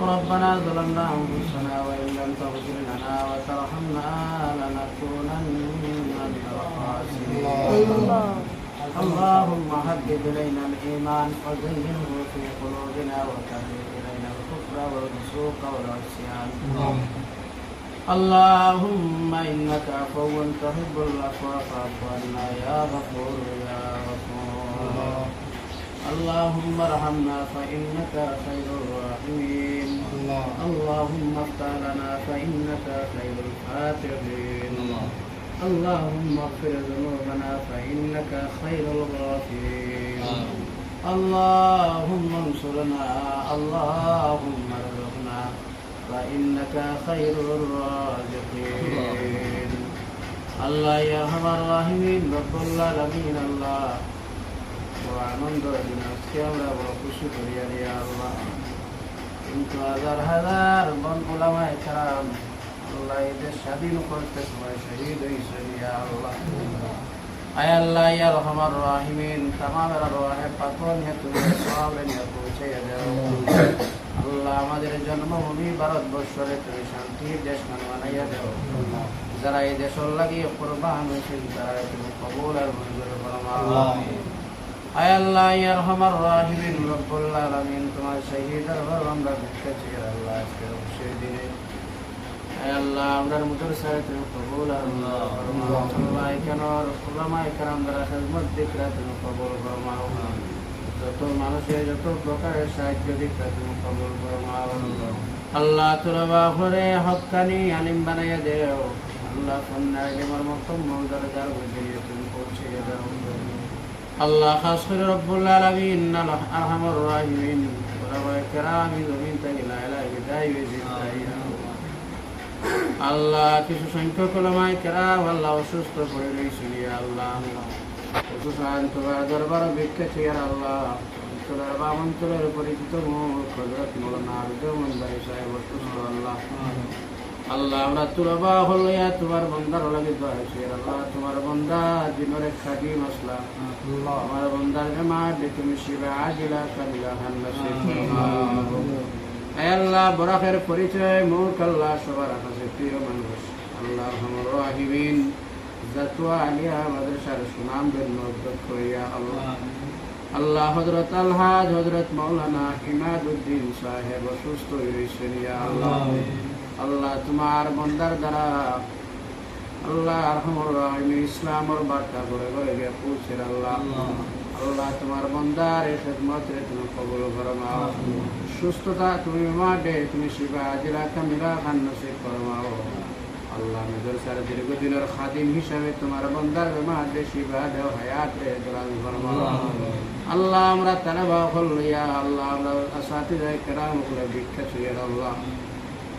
ربنا ظلمنا أنفسنا وإن لم تغفر لنا وترحمنا لنكونن من الخاسرين اللهم حبب إلينا الإيمان وزينه في قلوبنا وكره إلينا الكفر والفسوق والعصيان اللهم إنك عفو تحب العفو فاعف عنا يا غفور يا غفور اللهم ارحمنا فإنك خير الراحمين اللهم افتح لنا فإنك خير الفاتحين اللهم اغفر ذنوبنا فإنك خير الغافرين اللهم انصرنا اللهم ارزقنا فإنك خير الرازقين الله يا أرحم الراحمين رب العالمين الله আনন্দ দিন আজকে আমরা বড় খুশি করি আর ইয়া আল্লাহ হাজার হাজার বন ওলামায় খারাপ আল্লাহ এদের স্বাধীন করতে সময় শহীদ হয়েছে ইয়া আল্লাহ। আমাদের জন্মভূমি ভারতবর্ষরে তুমি শান্তির দেশ বানাইয়া দাও। যারা এই দেশের লাগিয়ে কোরবান তারা তুমি কবুল আর মঞ্জুর আল্লাহ ইয়া রহমান রব্বুল আলামিন। তোমার ঘর আমরা ভিক্ষা আল্লাহ আজকে অবশ্যই দিনে। আল্লাহ আমরার মুদর তুমি কবুল আর আল্লাহ কেন উলামায়ে কেরাম দ্বারা খেদমত দিকরা তুমি কবুল ফরমাও। যত মানুষের যত প্রকারের সাহায্য দিকরা তুমি কবুল ফরমাও। আল্লাহ। তোরা ঘরে হকানি আলিম বানাইয়া দেও। আল্লাহ কন্যা আমার মতো মৌদার যার বুঝে তুমি পৌঁছে দাও আল্লাহ খাস করে রব্বুল আলামিন আরহামুর রাহিমিন। ওলামায়ে কেরাম জমিন থেকে লা ইলাহা বিদায় আল্লাহ কিছু সংখ্যক ওলামায়ে কেরাম, আল্লাহ অসুস্থ পড়ে আল্লাহ। অসুসান তোমার দরবার ভিক্ষা চেয়ার আল্লাহ। অঞ্চলের বাম অঞ্চলের পরিচিত মুখ হজরত মৌলানা আরজমান বাড়ি সাহেব অসুস্থ, আল্লাহ। আল্লাহ, আমরা তুলবা হলইয়া তোমার বন্দার লাগে দোয়াইছি আল্লাহ, তোমার বন্দা আল্লাহ। পরিচয় আল্লাহ সবার কাছে প্রিয় মানুষ আল্লাহ আমার জাতুয়া আলিয়া মাদ্রাসার সুনাম জন্য অধ্যক্ষ ইয়া আল্লাহ। আল্লাহ হজরত আলহাজ হজরত মৌলানা ইমাদুদ্দিন সাহেব অসুস্থ হয়েছেন ইয়া আল্লাহ। আল্লাহ তোমার বন্দার দ্বারা আল্লাহ আরহামুর রাহিম ইসলামর বার্তা করে করে গে পৌঁছের আল্লাহ। আল্লাহ। তোমার বন্দার এই খেদমত তুমি কবুল ফরমাও সুস্থতা তুমি মাডে তুমি শিবা আজিরা কামিলা খান নসিব ফরমাও আল্লাহ মেজর সার দীর্ঘদিনের খাদিম হিসাবে তোমার বন্দার মাডে শিবা দেও হায়াত দলাল ফরমাও আল্লাহ। আমরা তালাবা হল লইয়া আল্লাহ আমরা আসাতি যায় কেরাম ছুঁয়ের আল্লাহ